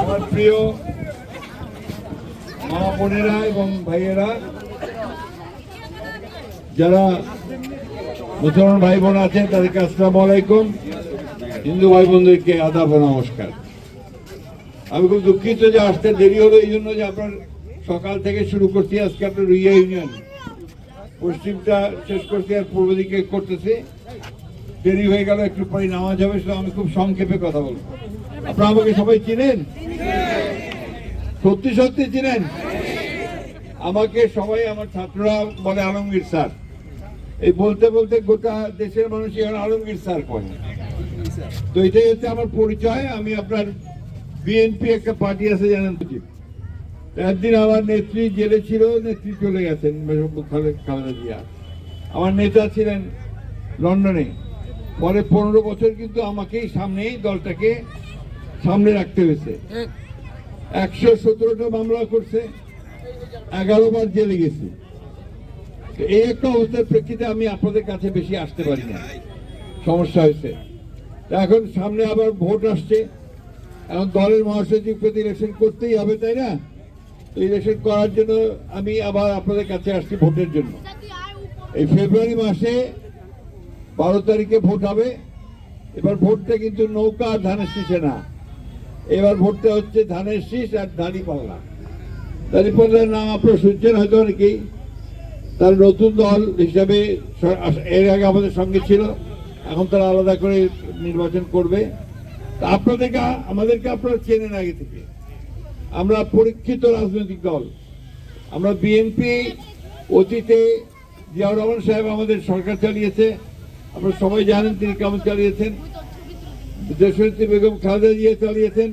আমার প্রিয় মা বোনেরা এবং ভাইয়েরা, যারা মুসলমান ভাই বোন আছেন, তাদেরকে আসসালামু আলাইকুম। হিন্দু ভাই বোনদেরকে আদাব নমস্কার। আমি খুব দুঃখিত যে আসতে দেরি হলো, এই জন্য যে আপনার সকাল থেকে শুরু করছি, আজকে আপনার রুইয়া ইউনিয়ন পশ্চিমটা শেষ করতে আর পূর্ব দিকে করতেছে। দেরি হয়ে গেল, একটু পরে নামাজ হবে, সেটা আমি খুব সংক্ষেপে কথা বলব। আপনারা আমাকে সবাই চিনেন? সত্যি সত্যি চিনেন? আমাকে সবাই, আমার ছাত্ররা বলে আলমগীর স্যার। এই বলতে বলতে গোটা দেশের মানুষ এখন আলমগীর স্যার কয়। তো এটাই হচ্ছে আমার পরিচয়, আমি আপনার বিএনপি একটা পার্টি আছে, জানেন একদিন আমার নেত্রী জেলে ছিল, নেত্রী চলে গেছেন খালেদ জিয়া। আমার নেতা ছিলেন লন্ডনে। পরে পনেরো বছর কিন্তু আমাকেই সামনেই দলটাকে সামনে রাখতে হয়েছে। একশো সতেরোটা মামলা করছে, এগারো বার জেলে গেছি। এই একটা অবস্থার প্রেক্ষিতে আমি আপনাদের কাছে বেশি আসতে পারি না। সমস্যা হয়েছে। এখন সামনে আবার ভোট আসছে। এখন দলের মহাসচিব প্রতি ইলেকশন করতেই হবে, তাই না? ইলেকশন করার জন্য আমি আবার আপনাদের কাছে আসছি ভোটের জন্য। এই ফেব্রুয়ারি মাসে বারো তারিখে ভোট হবে। এবার ভোটটা কিন্তু নৌকা আর ধানের শীষে না। এবার ভোটটা হচ্ছে ধানের শীষ আর দাঁড়িপাল্লা দাঁড়িপাল্লার নাম আপনারা শুনছেন হয়তো অনেকেই। তার নতুন দল হিসাবে এর আগে আমাদের সঙ্গে ছিল। এখন তারা আলাদা করে নির্বাচন করবে। আপনাদেরকে আমাদেরকে আপনারা চেনেন আগে থেকে। আমরা পরীক্ষিত রাজনৈতিক দল। আমরা বিএনপি অতীতে জিয়াউর রহমান সাহেব আমাদের সরকার চালিয়েছে। আমরা সবাই জানেন তিনি কেমন চালিয়েছেন। দেশনেত্রী বেগম খালেদা জিয়া চালিয়েছেন।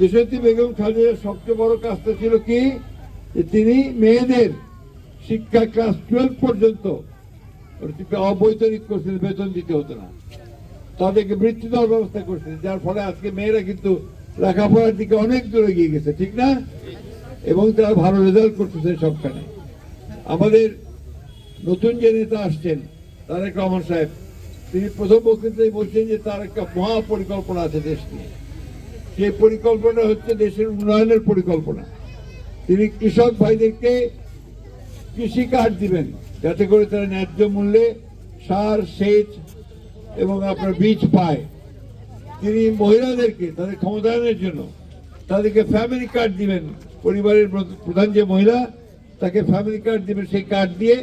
দেশনেত্রী বেগম খালেদার সবচেয়ে বড় কাজটা ছিল কি? তিনি মেয়েদের শিক্ষা ক্লাস টুয়েলভ পর্যন্ত অবৈতনিক করছেন বেতন দিতে হতো না। তাদেরকে বৃত্তি দেওয়ার ব্যবস্থা করছেন যার ফলে আজকে মেয়েরা কিন্তু লেখাপড়ার দিকে অনেক দূরে গিয়ে গেছে, ঠিক না? এবং তারা ভালো রেজাল্ট করতেছে সবখানে। আমাদের নতুন যে নেতা আসছেন, তারেক রহমান সাহেব, তিনি প্রথম বক্তৃতায় বলছেন যে তার একটা মহা পরিকল্পনা আছে দেশ নিয়ে। সেই পরিকল্পনা হচ্ছে দেশের উন্নয়নের পরিকল্পনা। তিনি কৃষক ভাইদেরকে কৃষি কার্ড দিবেন, যাতে করে তারা ন্যায্য মূল্যে সার, সেচ এবং আপনার বীজ পায়। তিনি মহিলাদেরকে, তাদের ক্ষমতায়নের জন্য, তাদেরকে ফ্যামিলি কার্ড দিবেন। পরিবারের প্রধান যে মহিলা, তাকে ফ্যামিলি কার্ড দিবেন, সেই কার্ড দিয়ে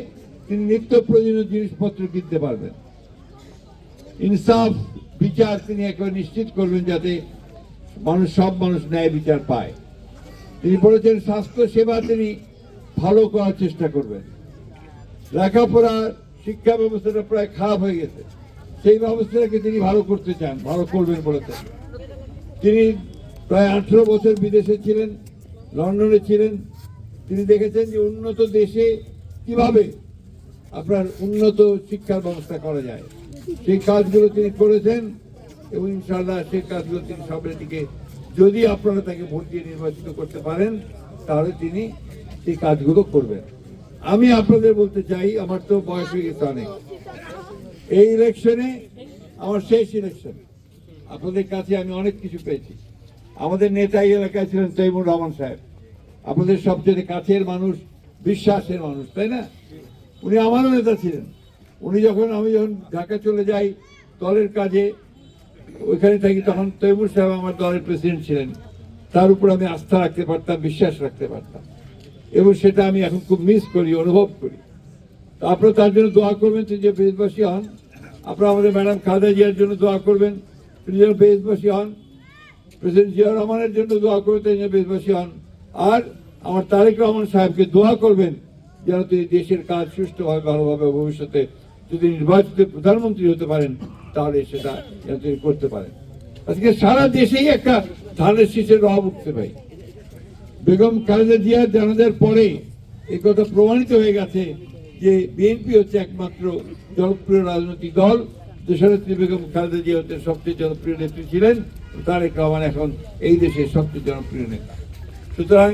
তিনি নিত্য প্রয়োজনীয় জিনিসপত্র কিনতে পারবেন। ইনসাফ, বিচার তিনি একেবারে নিশ্চিত করবেন যাতে মানুষ, সব মানুষ ন্যায় বিচার পায়। তিনি বলেছেন, স্বাস্থ্য সেবা তিনি ভালো করার চেষ্টা করবেন। লেখাপড়া, শিক্ষা ব্যবস্থাটা প্রায় খারাপ হয়ে গেছে। সেই ব্যবস্থাটাকে তিনি ভালো করতে চান, ভালো করবেন বলেছেন তিনি প্রায় আঠেরো বছর বিদেশে ছিলেন, লন্ডনে ছিলেন। তিনি দেখেছেন যে উন্নত দেশে কীভাবে আপনার উন্নত শিক্ষার ব্যবস্থা করা যায়। সেই কাজগুলো তিনি করেছেন এবং ইনশাল্লাহ সেই কাজগুলো তিনি সামনের দিকে যদি আপনারা তাকে ভোট দিয়ে নির্বাচিত করতে পারেন, তাহলে তিনি সেই কাজগুলো করবেন। আমি আপনাদের বলতে চাই, আমার তো বয়স হয়ে গেছে অনেক। এই ইলেকশনে আমার শেষ ইলেকশন আপনাদের কাছে আমি অনেক কিছু পেয়েছি। আমাদের নেতা এই এলাকায় ছিলেন তৈমুর রহমান সাহেব। আপনাদের সবচেয়ে কাছের মানুষ, বিশ্বাসের মানুষ, তাই না? উনি আমারও নেতা ছিলেন। উনি যখন আমি যখন ঢাকা চলে যাই দলের কাজে, ওইখানে থাকি তখন তৈমুর সাহেব আমার দলের প্রেসিডেন্ট ছিলেন। তার উপর আমি আস্থা রাখতে পারতাম, বিশ্বাস রাখতে পারতাম। এবং সেটা আমি এখন খুব মিস করি, অনুভব করি। আপনারা তার জন্য দোয়া করবেন, তিনি যে দেশবাসী হন। আপনারা আমাদের ম্যাডাম খালেদা জিয়ার জন্য দোয়া করবেন, তিনি যেন দেশবাসী হন। প্রেসিডেন্ট জিয়া রহমানের জন্য দোয়া করবেন, তিনি যেন দেশবাসী হন। আর আমার তারেক রহমান সাহেবকে দোয়া করবেন, যেন তিনি দেশের কাজ সুষ্ঠুভাবে, ভালোভাবে ভবিষ্যতে যদি নির্বাচিত প্রধানমন্ত্রী হতে পারেন, তাহলে সেটা যেন তিনি করতে পারেন। আজকে সারা দেশেই একটা ধানের শীষের রব উঠতে পাই বেগম খালেদা জিয়া জানাজার পরে এই কথা প্রমাণিত হয়ে গেছে যে বিএনপি হচ্ছে একমাত্র জনপ্রিয় রাজনৈতিক দল দেশনেত্রী বেগম খালেদা জিয়া হচ্ছে সবচেয়ে জনপ্রিয় নেত্রী ছিলেন, তারেক রহমান এখন এই দেশের সবচেয়ে জনপ্রিয় নেতা। সুতরাং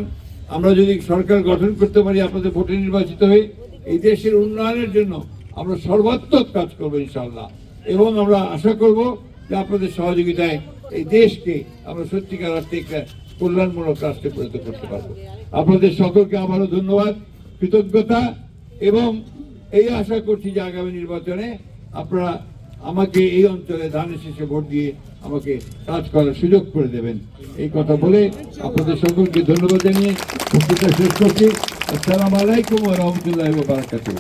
আমরা যদি সরকার গঠন করতে পারি, আপনাদের ভোটে নির্বাচিত হয়ে এই দেশের উন্নয়নের জন্য আমরা সর্বাত্মক কাজ করব ইনশাল্লাহ এবং আমরা আশা করব যে আপনাদের সহযোগিতায় এই দেশকে আমরা সত্যিকার অর্থে একটা কল্যাণমূলক রাষ্ট্রে পরিণত করতে পারব। আপনাদের সকলকে আবারও ধন্যবাদ। কৃতজ্ঞতা। এবং এই আশা করছি যে আগামী নির্বাচনে আপনারা আমাকে এই অঞ্চলে ধানের শেষে ভোট দিয়ে আমাকে কাজ করার সুযোগ করে দেবেন। এই কথা বলে আপনাদের সকলকে ধন্যবাদ জানিয়ে শেষ করছি। আসসালামু আলাইকুম রহমতুল্লাহ বারাকাতুহ।